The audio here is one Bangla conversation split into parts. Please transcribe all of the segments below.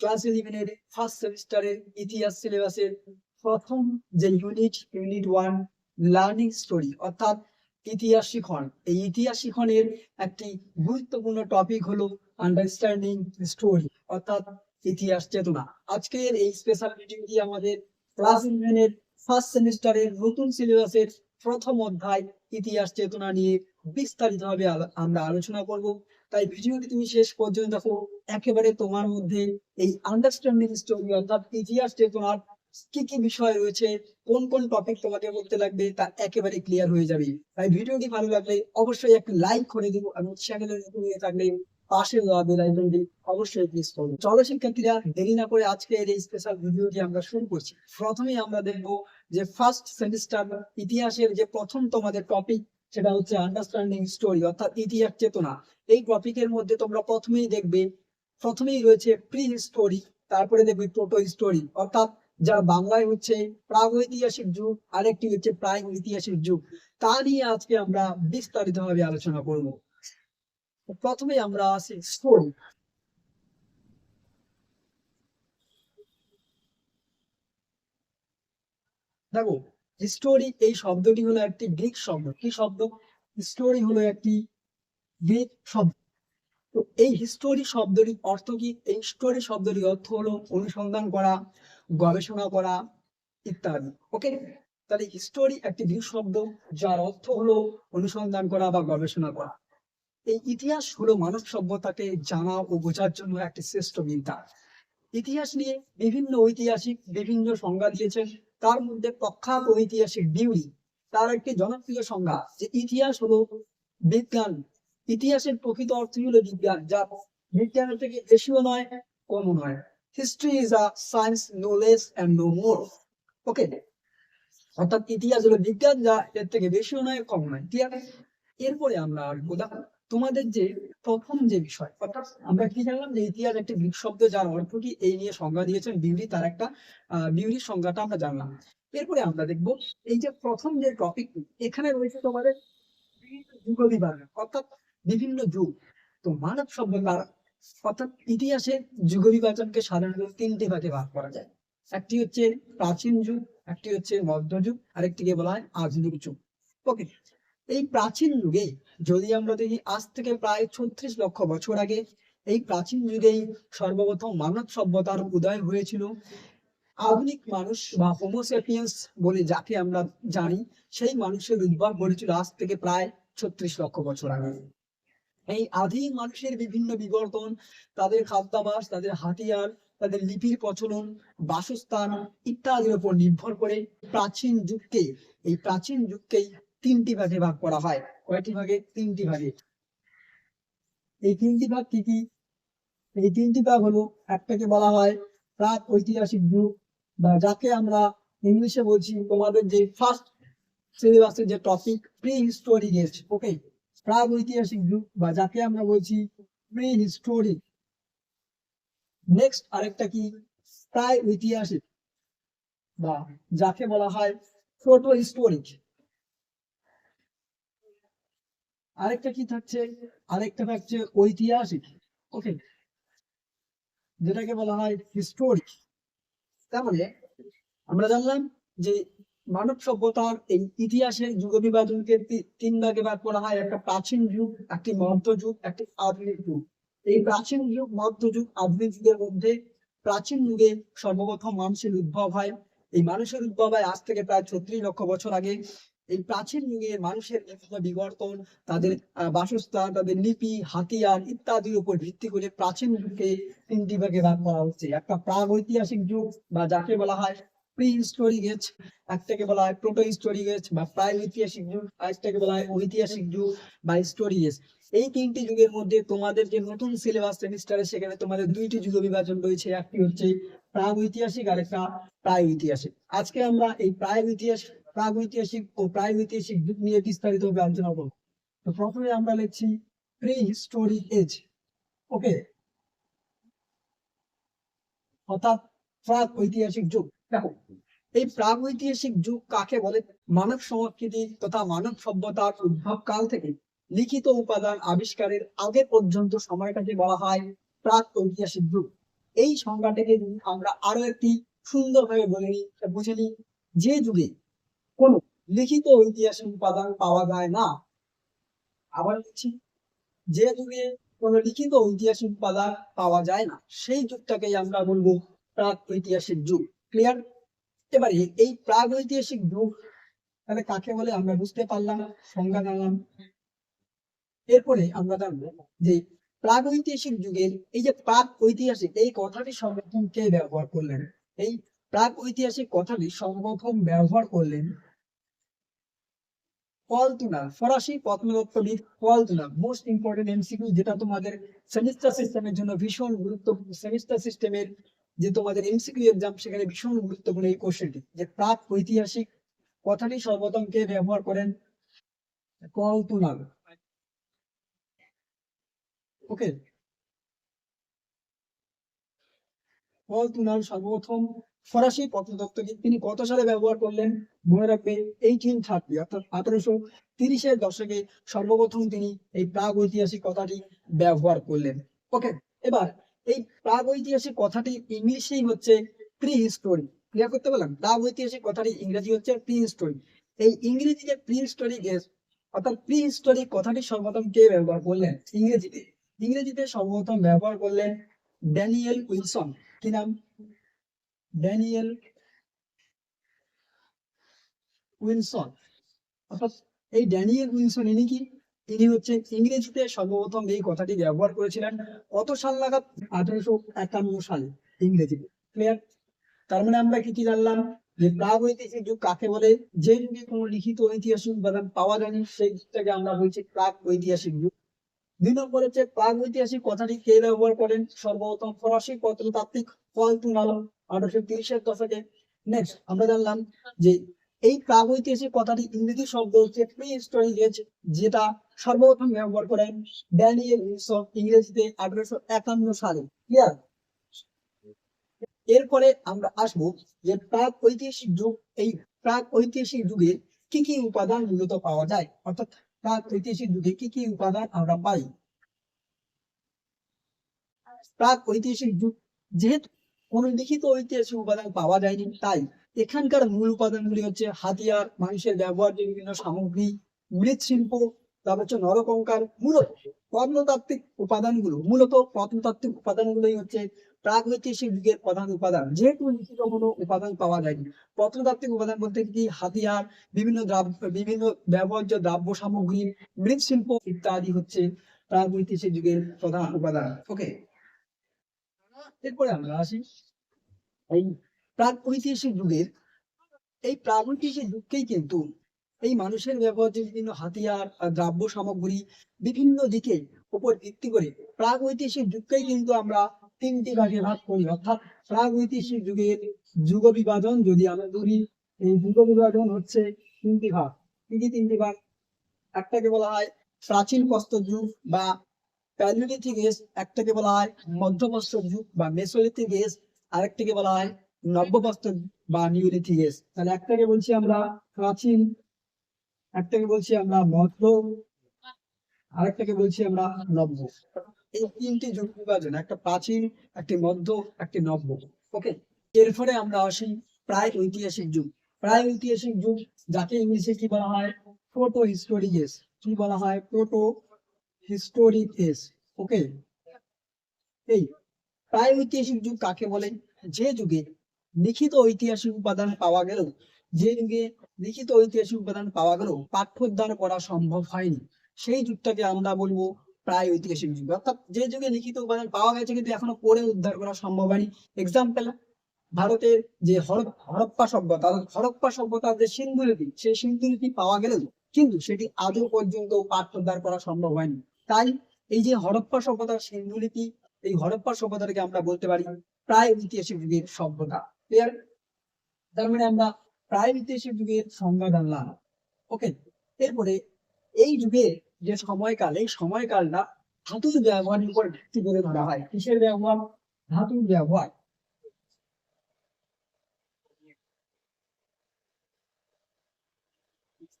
ক্লাস ইলেভেনের ফার্স্ট সেমিস্টারের ইতিহাস সিলেবাসের প্রথম যে unit unit one learning story, অর্থাৎ ইতিহাস শিখন। এই ইতিহাস শিখনের একটি গুরুত্বপূর্ণ টপিক হলো আন্ডারস্ট্যান্ডিং স্টোরি অর্থাৎ ইতিহাস চেতনা। আজকের এই স্পেশাল ভিডিওটি আমাদের ক্লাস ইলেভেনের ফার্স্ট সেমিস্টারের নতুন সিলেবাসের প্রথম অধ্যায় ইতিহাস চেতনা নিয়ে বিস্তারিতভাবে আমরা আলোচনা করব। তাই ভিডিওটি তুমি শেষ পর্যন্ত দেখো। একেবারে তোমার মধ্যে এই আন্ডারস্ট্যান্ডিং স্টোরি অর্থাৎ ইতিহাস চেতনার কি কি বিষয় রয়েছে, কোন কোন টপিক তোমাকে করতে লাগবে, তা একেবারে ক্লিয়ার হয়ে যাবে। তাই ভিডিওটি ভালো লাগলে অবশ্যই একটা লাইক করে দিও এবং চ্যানেলে নতুন হয়ে থাকলে পাশে দেওয়া আইকনটি অবশ্যই প্রেস করো। চলো শিক্ষার্থীরা, দেরি না করে আজকের এই স্পেশাল ভিডিওটি আমরা শুরু করছি। প্রথমেই আমরা দেখব যে ফার্স্ট সেমিস্টার ইতিহাসের যে প্রথম তোমাদের টপিক সেটা হচ্ছে আন্ডারস্ট্যান্ডিং স্টোরি অর্থাৎ ইতিহাস চেতনা। এই টপিকের মধ্যে তোমরা প্রথমেই দেখবে, প্রথমেই রয়েছে প্রি হিস্টোরি তারপরে দেখবে প্রোটো হিস্টোরি অর্থাৎ যা বাংলায় হচ্ছে প্রাগৈতিহাসিক যুগ, আরেকটি হচ্ছে প্রাগ ঐতিহাসিক যুগ। তা নিয়ে আজকে আমরা বিস্তারিতভাবে আলোচনা করব। প্রথমে আমরা আসি স্টোরি দেখো হিস্টোরি এই শব্দটি হলো একটি গ্রিক শব্দ। কি শব্দ? হিস্টোরি হলো একটি গ্রিক শব্দ। তো এই হিস্টোরি শব্দটির অর্থ কি? এই হিস্টোরি শব্দটির অর্থ হলো অনুসন্ধান করা, গবেষণা করা ইত্যাদি। ওকে তাহলে হিস্টোরি একটি গ্রিক শব্দ, যার অর্থ হলো অনুসন্ধান করা বা গবেষণা করা। এই ইতিহাস হলো মানব সভ্যতাকে জানা ও বোঝার জন্য একটি শ্রেষ্ঠ বিদ্যা। ইতিহাস নিয়ে বিভিন্ন ঐতিহাসিক বিভিন্ন সংজ্ঞা দিয়েছেন। তার মধ্যে প্রখ্যাত ঐতিহাসিক ডিউরি তার একটি জনপ্রিয় সংজ্ঞা যে ইতিহাস হলো বিজ্ঞান। ইতিহাসের প্রকৃত অর্থই হলো বিজ্ঞান, যা বিজ্ঞানের থেকে বেশিও নয় কমও নয়। History is a science no less and no more okay অর্থাৎ ইতিহাস হলো বিজ্ঞান, যা এর থেকে বেশিও নয়, কম নয়। ঠিক আছে? এরপরে আমরা আসব দেখো তোমাদের যে প্রথম যে বিষয়, অর্থাৎ আমরা কি জানলাম যে ইতিহাস একটি গ্রিক শব্দ যার অর্থ কি এই নিয়ে সংজ্ঞা দিয়েছেন বিউরি, তার একটা বিউরির সংজ্ঞাটা আমরা জানলাম। এরপরে আমরা দেখব এই যে প্রথম যে টপিক এখানে রয়েছে তোমাদের বিভিন্ন যুগ অর্থাৎ বিভিন্ন যুগ। তো মানব সভ্যতার অর্থাৎ ইতিহাসের যুগ বিভাজনকে সাধারণত তিনটি ভাগে ভাগ করা যায়। একটি হচ্ছে প্রাচীন যুগ, একটি হচ্ছে মধ্যযুগ, আরেকটিকে বলা হয় আধুনিক যুগ। ওকে এই প্রাচীন যুগে, যদি আমরা দেখি, আজ থেকে প্রায় ছত্রিশ লক্ষ বছর আগে, এই প্রাচীন যুগেই সর্বপ্রথম মানব সভ্যতার উদয় হয়েছিল। আধুনিক মানুষ বা হোমোসেপিয়েন্স বলে যাকে আমরা জানি, সেই মানুষের উদ্ভব ঘটেছিল আজ থেকে প্রায় ছত্রিশ লক্ষ বছর আগে। এই আদি মানুষের বিভিন্ন বিবর্তন, তাদের খাদ্যাভাস, তাদের হাতিয়ার, তাদের লিপির প্রচলন, বাসস্থান ইত্যাদির উপর নির্ভর করে প্রাচীন যুগকে, এই প্রাচীন যুগকেই তিনটি ভাগে ভাগ করা হয়। কয়টি ভাগে? তিনটি ভাগে। এই তিনটি ভাগ কি কি? এই তিনটি ভাগ হলো একটাকে বলা হয় প্রাক ঐতিহাসিক যুগ বা যাকে আমরা ইংলিশে বলছি তোমাদের যে ফার্স্ট সিলেবাসের যে topic prehistoric age okay প্রাগ ঐতিহাসিক যুগ বা যাকে আমরা বলছি প্রি হিস্টোরিক নেক্সট আরেকটা কি? প্রায় ঐতিহাসিক বা যাকে বলা হয় প্রোটো হিস্টোরিক আরেকটা কি থাকছে? আরেকটা থাকছে ঐতিহাসিক। ওকে যেটাকে বলা হয় হিস্টোরিক তার মানে আমরা জানলাম যে মানব সভ্যতার এই ইতিহাসের যুগ বিভাজনকে তিন ভাগে ভাগ করা হয়। একটা প্রাচীন যুগ, একটি মধ্যযুগ একটি আধুনিক যুগ। এই প্রাচীন যুগ মধ্যযুগ আধুনিক যুগের মধ্যে প্রাচীন যুগে সর্বপ্রথম মানুষের উদ্ভব হয়। এই মানুষের উদ্ভব হয় আজ থেকে প্রায় ছত্রিশ লক্ষ বছর আগে। এই প্রাচীন যুগে মানুষের বিবর্তন, তাদের বাসস্থান, তাদের লিপি, হাতিয়ার ইত্যাদির উপর ভিত্তি করে প্রাচীন যুগকে তিনটি ভাগে ভাগ করা হচ্ছে। একটা প্রাগ ঐতিহাসিক যুগ বা যাকে বলা হয় প্রি বলা হয় প্রোটো বা প্রায় ঐতিহাসিক যুগ বলা হয় ঐতিহাসিক যুগ বা হিস্টোরিক এজ এই তিনটি যুগের মধ্যে তোমাদের যে নতুন সিলেবাস সেমিস্টারে, সেখানে তোমাদের দুইটি যুগ বিভাজন রয়েছে। একটি হচ্ছে প্রাগ ঐতিহাসিক আর একটা প্রায় ঐতিহাসিক আজকে আমরা এই প্রায় ইতিহাস প্রাগ ঐতিহাসিক ও প্রায় ঐতিহাসিক যুগ নিয়ে বিস্তারিতভাবে আলোচনা করব। তো প্রথমে আমরা লিখছি প্রি হিস্টোরিক এজ ওকে অর্থাৎ প্রাক ঐতিহাসিক যুগ। দেখো, এই প্রাগ ঐতিহাসিক যুগ কাকে বলে? মানব সংস্কৃতি তথা মানব সভ্যতার উদ্ভব কাল থেকে লিখিত উপাদান আবিষ্কারের আগে পর্যন্ত সময়টাকে বলা হয় প্রাক ঐতিহাসিক যুগ। এই সংজ্ঞাটাকে আমরা আরও একটি সুন্দরভাবে বলে নিই, বুঝে নিই, যে যুগে কোনো লিখিত ঐতিহাসিক উপাদান পাওয়া যায় না। আবার বলছি, যে যুগে কোনো লিখিত ঐতিহাসিক উপাদান পাওয়া যায় না, সেই যুগটাকেই আমরা বলব প্রাক ঐতিহাসিক যুগ। ক্লিয়ার এবারে এই প্রাগ ঐতিহাসিক যুগ, তাহলে কাকে বলে আমরা বুঝতে পারলাম, সংজ্ঞা জানলাম। এরপরে আমরা জানব যে প্রাগ ঐতিহাসিক যুগের এই যে প্রাক ঐতিহাসিক, এই কথাটি সর্বপ্রথম কে ব্যবহার করলেন? এই প্রাক ঐতিহাসিক কথাটি সর্বপ্রথম ব্যবহার করলেন? পল ফরাসি প্রত্নতত্ত্ববিদ পল মোস্ট ইম্পর্টেন্ট এমসিকিউ যেটা তোমাদের সেমিস্টার সিস্টেমের জন্য ভীষণ গুরুত্বপূর্ণ। সেমিস্টার সিস্টেমের যে তোমাদের এমসিকিউ এক্সাম সেখানে ভীষণ গুরুত্বপূর্ণ এই কোশ্চেনটি যে প্রাক ঐতিহাসিক কথাটি সর্বপ্রথম কে ব্যবহার করেন পল তুনার ওকে পল তুনার সর্বপ্রথম ফরাসি প্রত্নতত্ত্ববিদ তিনি কত সালে ব্যবহার করলেন মনে রাখবে এইটিন থার্টি অর্থাৎ আঠারোশো তিরিশের দশকে সর্বপ্রথম তিনি এই প্রাগ ঐতিহাসিক কথাটি ব্যবহার করলেন। ওকে এবার এই প্রাগ ঐতিহাসিক কথাটি ইংলিশেই হচ্ছে প্রি হিস্টোরি ক্লিয়ার করতে পারলাম? প্রাগ ঐতিহাসিক কথাটি ইংরেজি হচ্ছে প্রি হিস্টোরি এই ইংরেজিতে প্রি হিস্টোরি অর্থাৎ প্রি হিস্টোরি কথাটি সর্বপ্রথম কে ব্যবহার করলেন? ইংরেজিতে। ইংরেজিতে সর্বপ্রথম ব্যবহার করলেন ড্যানিয়েল উইলসন। কি নাম? ড্যানিয়েল উইলসন অর্থাৎ এই ড্যানিয়েল উইলসন ইনি কি? ইনি হচ্ছে ইংরেজিতে সর্বপ্রথম এই কথাটি ব্যবহার করেছিলেন কত সাল নাগাদ আঠারোশো একান্ন সালে ইংরেজিতে। ক্লিয়ার তার মানে আমরা কি কি জানলাম? যে প্রাগ ঐতিহাসিক যুগ কাকে বলে? যে যুগে কোনো লিখিত ঐতিহাসিক উপাদান পাওয়া যায়নি, সেই যুগটাকে আমরা বলছি প্রাগ ঐতিহাসিক যুগ। দুই নম্বর হচ্ছে প্রাগ ঐতিহাসিক কথাটি কে ব্যবহার করেন? সর্বপ্রথম ফরাসি প্রত্নতাত্ত্বিক পল তুনাল আঠারোশো তিরিশের দশকে নেক্সট আমরা জানলাম যে এই প্রাগ ঐতিহাসিক কথাটি ইংরেজি শব্দ হচ্ছে প্রি হিস্টোরি যেটা সর্বপ্রথম ব্যবহার করেন ড্যানিয়েল ইংরেজিতে আঠারোশো একান্ন সালে ক্লিয়ার এরপরে আমরা আসব যে প্রাক ঐতিহাসিক যুগ, এই প্রাক ঐতিহাসিক যুগে কি কি উপাদান মূলত পাওয়া যায়? অর্থাৎ প্রাক ঐতিহাসিক যুগে কি কি উপাদান আমরা পাই? প্রাক ঐতিহাসিক যুগ, যেহেতু কোনো লিখিত ঐতিহাসিক উপাদান পাওয়া যায়নি। তাই এখানকার মূল উপাদানগুলি হচ্ছে হাতিয়ার, মানুষের ব্যবহার্য বিভিন্ন সামগ্রী মৃৎশিল্প তারপর হচ্ছে নরকঙ্কাল, মূলত প্রত্নতাত্ত্বিক উপাদানগুলো, মূলত প্রত্নতাত্ত্বিক উপাদানগুলোই হচ্ছে প্রাক ঐতিহাসিক যুগের প্রধান উপাদান। যেহেতু লিখিত কোনো উপাদান পাওয়া যায়নি প্রত্নতাত্ত্বিক উপাদান বলতে কি? হাতিয়ার, বিভিন্ন দ্রাব্য বিভিন্ন ব্যবহার্য দ্রাব্য সামগ্রী মৃৎশিল্প ইত্যাদি হচ্ছে প্রাক ঐতিহাসিক যুগের প্রধান উপাদান। ওকে এরপরে আমরা আসি। এই প্রাক ঐতিহাসিক যুগের এই প্রাক ঐতিহাসিক যুগকেই কিন্তু এই মানুষের ব্যবহার্য বিভিন্ন হাতিয়ার দ্রাব্য সামগ্রী বিভিন্ন দিকে উপর ভিত্তি করে প্রাক ঐতিহাসিক যুগকেই কিন্তু আমরা তিনটি ভাগে ভাগ করি। অর্থাৎ প্রাক ঐতিহাসিক যুগের যুগ বিভাজন যদি আমরা ধরি এই যুগ বিভাজন হচ্ছে তিনটি ভাগ। কি কি তিনটি ভাগ? একটাকে বলা হয় প্রাচীন প্রস্তর যুগ বা প্যালিওলিথিক এজ একটাকে বলা হয় মধ্যপ্রস্তর যুগ বা মেসোলিথিক এজ আরেকটাকে বলা হয় নব্যপ্রস্তর বা নিওলিথিক এজ তাহলে একটাকে বলছি আমরা প্রাচীন, একটাকে বলছি আমরা মধ্য, আরেকটাকে বলছি আমরা নব্য। এই তিনটি যুগ বিভাজন, একটা প্রাচীন, একটি মধ্য, একটি নব্য। ওকে? এরপরে আমরা আসি প্রায় ঐতিহাসিক যুগ। প্রায় ঐতিহাসিক যুগ, যাকে ইংলিশে কি বলা হয়? প্রোটো হিস্টোরিক কি বলা হয়? প্রোটো হিস্টোরিক এজ ওকে এই প্রায় ঐতিহাসিক যুগ কাকে বলে? যে যুগে লিখিত ঐতিহাসিক উপাদান পাওয়া গেল, যে যুগে লিখিত ঐতিহাসিক উপাদান পাওয়া গেল, পাঠ্যোদ্ধার করা সম্ভব হয়নি। সেই যুগটাকে আমরা বলব প্রায় ঐতিহাসিক যুগ। অর্থাৎ যে যুগে লিখিত উপাদান পাওয়া গেছে কিন্তু এখনও পড়ে উদ্ধার করা সম্ভব হয়নি। এক্সাম্পল ভারতের যে হরপ, হরপ্পা সভ্যতা হরপ্পা সভ্যতার যে সিন্ধু লিপি, সেই সিন্ধু লিপি পাওয়া গেলেও কিন্তু সেটি আজও পর্যন্ত পাঠ্যোদ্ধার করা সম্ভব হয়নি। তাই এই যে হরপ্পা সভ্যতার সিন্ধু লিপি এই হরপ্পা সভ্যতাকে আমরা বলতে পারি প্রায় ঐতিহাসিক যুগের সভ্যতা। ক্লিয়ার তার মানে আমরা প্রায় ঐতিহাসিক যুগের সংজ্ঞা জানলাম। ওকে এরপরে এই যুগে যে সময়কাল, এই সময়কালটা ধাতুর ব্যবহারের উপর ভিত্তি করে ধরা হয়। কিসের ব্যবহার? ধাতুর ব্যবহার।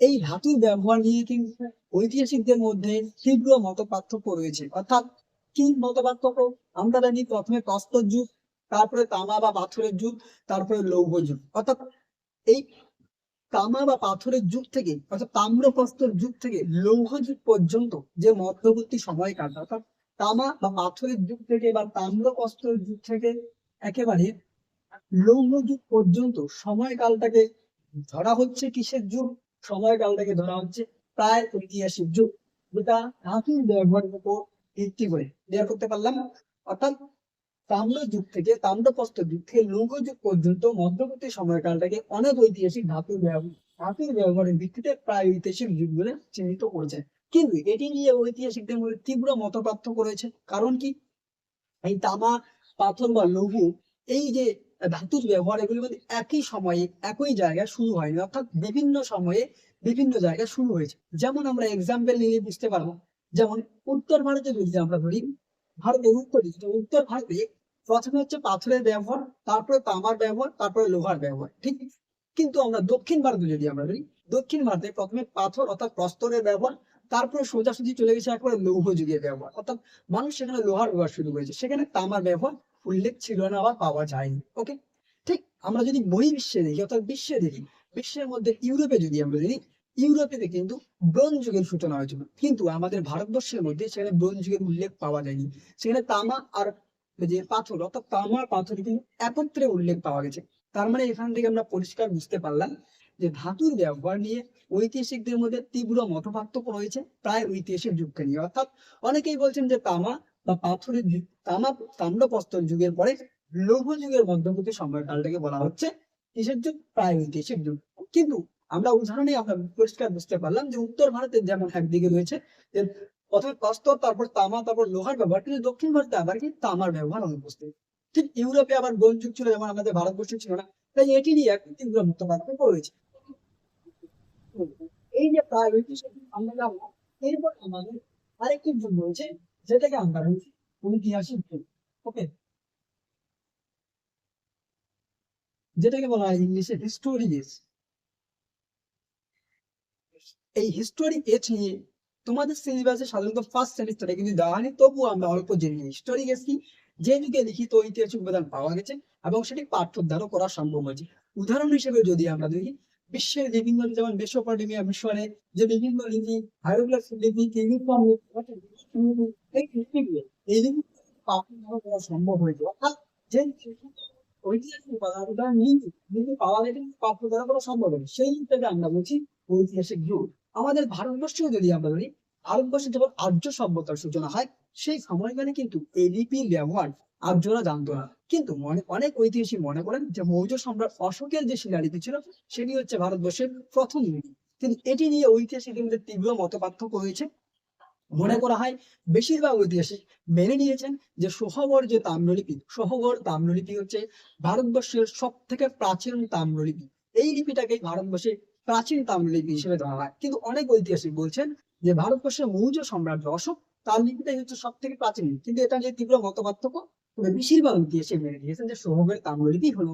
এই ধাতুর ব্যবহার নিয়ে কিন্তু ঐতিহাসিকদের মধ্যে তীব্র মত পার্থক্য রয়েছে। অর্থাৎ কি মত পার্থক্য আমরা জানি প্রথমে প্রস্তর যুগ, তারপরে তামা বা পাথরের যুগ, তারপরে লৌহ যুগ। অর্থাৎ এই তামা বা পাথরের যুগ থেকে, অর্থাৎ তাম্রপ্রস্তর যুগ থেকে লৌহ যুগ পর্যন্ত যে মধ্যবর্তী সময়কালটা অর্থাৎ তামা বা পাথরের যুগ থেকে বা তাম্রপ্রস্তর যুগ থেকে একেবারে লৌহ যুগ পর্যন্ত সময়কালটাকে ধরা হচ্ছে কিসের যুগ? সময়কালটাকে ধরা হচ্ছে প্রায় ঐতিহাসিক যুগ যেটা ধাতুর ব্যবহারের উপর ভিত্তি করে বের করতে পারলাম। অর্থাৎ তাম্র যুগ থেকে তাম্রপ্রস্তর যুগ থেকে লৌহ যুগ পর্যন্ত মধ্যবর্তী সময়কালটাকে অনেক ঐতিহাসিক ধাতুর ব্যবহার ধাতুর ব্যবহারের ভিত্তিতে প্রায় ঐতিহাসিক যুগ বলে চিহ্নিত করেছে। কিন্তু এটি নিয়ে ঐতিহাসিকদের মধ্যে তীব্র মত রয়েছে কারণ কি? এই তামা, পাথর বা লৌহ, এই যে ধাতুর ব্যবহার, এগুলি মধ্যে একই সময়ে, একই জায়গায় শুরু হয়নি। অর্থাৎ বিভিন্ন সময়ে বিভিন্ন জায়গায় শুরু হয়েছে। যেমন আমরা এক্সাম্পল নিয়ে বুঝতে পারব, যেমন উত্তর ভারতে যদি আমরা ধরি, ভারতের উত্তর উত্তর ভারতে প্রথমে হচ্ছে পাথরের ব্যবহার, তারপরে তামার ব্যবহার, তারপরে লোহার ব্যবহার, ঠিক? কিন্তু আমরা দক্ষিণ ভারতে যদি আমরা ধরি, দক্ষিণ ভারতে প্রথমে পাথর অর্থাৎ প্রস্তরের ব্যবহার, তারপরে সোজাসুজি চলে গেছে একবারে লৌহ যুগের ব্যবহার। অর্থাৎ মানুষ সেখানে লোহার ব্যবহার শুরু করেছে। সেখানে তামার ব্যবহার উল্লেখ ছিল না বা পাওয়া যায়নি ওকে ঠিক? আমরা যদি বহির্বিশ্বে দেখি, অর্থাৎ বিশ্বে দেখি বিশ্বের মধ্যে ইউরোপে যদি আমরা দেখি, ইউরোপেতে কিন্তু ব্রোঞ্জ যুগের সূচনা হয়েছিল। কিন্তু আমাদের ভারতবর্ষের মধ্যে সেখানে ব্রোঞ্জ যুগের উল্লেখ পাওয়া যায়নি। সেখানে তামা আর যে পাথর, অর্থাৎ তামা পাথর কিন্তু একত্রে উল্লেখ পাওয়া গেছে। তার মানে এখান থেকে আমরা পরিষ্কার বুঝতে পারলাম যে ধাতুর ব্যবহার নিয়ে ঐতিহাসিকদের মধ্যে তীব্র মতপার্থক্য রয়েছে প্রায় ঐতিহাসিক যুগকে নিয়ে। অর্থাৎ অনেকেই বলছেন যে তামা বা পাথরের তামা, তাম্রপ্রস্তর যুগের পরে লৌহ যুগের মধ্যবর্তী সময়কালটাকে বলা হচ্ছে কিসের যুগ প্রায় ঐতিহাসিক যুগ কিন্তু আমরা উদাহরণে আমরা পরিষ্কার বুঝতে পারলাম যে উত্তর ভারতের যেমন একদিকে রয়েছে, যে প্রথমে প্রস্তর তারপর তামা, তারপর লোহার ব্যবহার। কিন্তু দক্ষিণ ভারতে আবার কি তামার ব্যবহার অনুপস্থিত। ঠিক ইউরোপে আবার ব্রোঞ্জ যুগ ছিল, যেমন আমাদের ভারতবর্ষে ছিল না। তাই এটি নিয়ে একটি তীব্র মত পার্থক্য রয়েছে। এই যে প্রায় ঐতিহাসিক আমরা জানলাম এরপর আমাদের আরেকটি যুগ রয়েছে, যেটাকে আমরা বলছি ঐতিহাসিক যুগ। ওকে যেটাকে বলা হয় ইংলিশে হিস্টোরি এজ এই হিস্টোরি এজ নিয়ে তোমাদের সিলেবাসে সাধারণত ফার্স্ট সেমিস্টারে কিন্তু দেওয়া হয়নি, তবুও আমরা অল্প জেনে নিই। হিস্টোরি এজ কি? যে যুগে লিখিত ঐতিহাসিক উপাদান পাওয়া গেছে এবং সেটি পাঠ্যোদ্ধারও করা সম্ভব হয়েছে। উদাহরণ হিসেবে যদি আমরা দেখি বিশ্বের বিভিন্ন, যেমন মেসোপটেমিয়া মিশরে যে বিভিন্ন লিপি, হাইরোগ্লিফিক লিপি ইউনিফর্ম এই লিপিগুলো, এই লিপি পাঠ্যোদ্ধার করা সম্ভব হয়েছে। অর্থাৎ যে ঐতিহাসিক উপাদান উদাহরণ পাওয়া পাঠ্যোদ্ধার করা সম্ভব হবে সেই আমরা বলছি, ঐতিহাসিক যুগ। আমাদের ভারতবর্ষেও যদি আমরা ধরি, ভারতবর্ষে যখন আর্য সভ্যতার সূচনা হয়, সেই সময়কালে কিন্তু এই লিপির ব্যবহার আর্যরা জানতো না। কিন্তু অনেক ঐতিহাসিক মনে করেন যে মৌর্য সম্রাট অশোকের যে শিলালিপি ছিল, সেটি হচ্ছে ভারতবর্ষের প্রথম লিপি। কিন্তু এটি নিয়ে ঐতিহাসিকদের মধ্যে তীব্র মত পার্থক্য হয়েছে। মনে করা হয় বেশিরভাগ ঐতিহাসিক মেনে নিয়েছেন যে সোহবর যে তাম্রলিপি, সোহবর তাম্রলিপি হচ্ছে ভারতবর্ষের সব থেকে প্রাচীন তাম্রলিপি। এই লিপিটাকে ভারতবর্ষের প্রাচীন তাম্রলিপি হিসেবে ধরা হয়। কিন্তু অনেক ঐতিহাসিক বলছেন যে ভারতবর্ষের মৌর্য সম্রাট অশোক তার লিপিটাই হচ্ছে সব থেকে প্রাচীন। কিন্তু এটা যে তীব্র মত পার্থক্য বেশিরভাগ ঐতিহাসিক মেনে নিয়েছেন যে সোহবের তাম্রলিপি হলো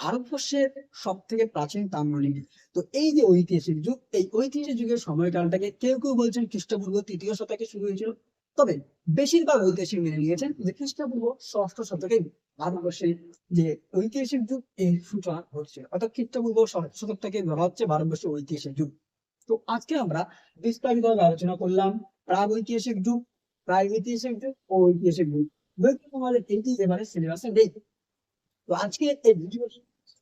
ভারতবর্ষের সব থেকে প্রাচীন তাম্রলিপি। তো এই যে ঐতিহাসিক যুগ, এই ঐতিহাসিক যুগের সময়কালটাকে কেউ কেউ বলছেন খ্রিস্টপূর্ব, তৃতীয় শতকে শুরু হয়েছিল। তবে বেশিরভাগ ঐতিহাসিক মেনে নিয়েছেন যে খ্রিস্টপূর্ব ষষ্ঠ শতকে ভারতবর্ষের যে ঐতিহাসিক যুগ, এই সূচনা ঘটছে অর্থাৎ খ্রিস্টপূর্ব ষষ্ঠ শতক থেকে ধরা হচ্ছে ভারতবর্ষের ঐতিহাসিক যুগ। তো আজকে আমরা বিস্তারিতভাবে আলোচনা করলাম প্রাগ ঐতিহাসিক যুগ প্রাগ ঐতিহাসিক যুগ ও ঐতিহাসিক যুগ। দুইটি তোমাদের এইটি এবারে সিলেবাসে নেই। তো আজকে এই ভিডিও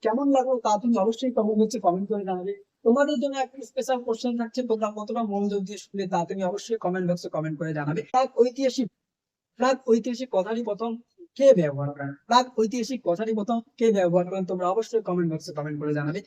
কেমন লাগল তা তুমি অবশ্যই কমেন্ট বক্সে কমেন্ট করে জানাবে। তোমাদের জন্য একটা স্পেশাল কোশ্চেন থাকছে, তোমরা কতটা মনোযোগ দিয়ে শুনলে তা তুমি অবশ্যই কমেন্ট বক্সে কমেন্ট করে জানাবে। প্রাক ঐতিহাসিক প্রাক ঐতিহাসিক কথাটি প্রথম কে ব্যবহার করেন? প্রাক ঐতিহাসিক কথাটি প্রথম কে ব্যবহার করেন, তোমরা অবশ্যই কমেন্ট বক্সে কমেন্ট করে জানাবে।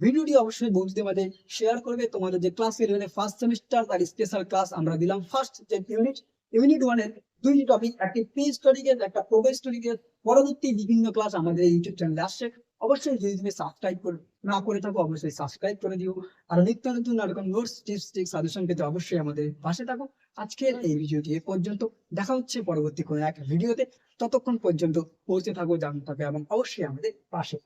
ভিডিওটি অবশ্যই বন্ধুদের মাঝে শেয়ার করবে। তোমাদের যে ক্লাস ইলেভেনের ফার্স্ট সেমিস্টার তার স্পেশাল ক্লাস আমরা দিলাম ফার্স্ট যে ইউনিট ইউনিট ওয়ানের দুইটি টপিক একটি প্রি স্টোরি গেট একটা প্রোগ্রেস স্টোরি গেট পরবর্তী বিভিন্ন ক্লাস আমাদের ইউটিউব চ্যানেলে আসছে। অবশ্যই যদি তুমি সাবস্ক্রাইব করে, না করে থাকো, অবশ্যই সাবস্ক্রাইব করে দিও। আর নিত্য নতুন এরকম নোটস টিপস টিক্স সাজেশন পেতে অবশ্যই আমাদের পাশে থাকো। আজকের এই ভিডিওটি এ পর্যন্ত। দেখা হচ্ছে পরবর্তী কোনো এক ভিডিওতে। ততক্ষণ পর্যন্ত পৌঁছে থাকো, জানতে থাকো এবং অবশ্যই আমাদের পাশে।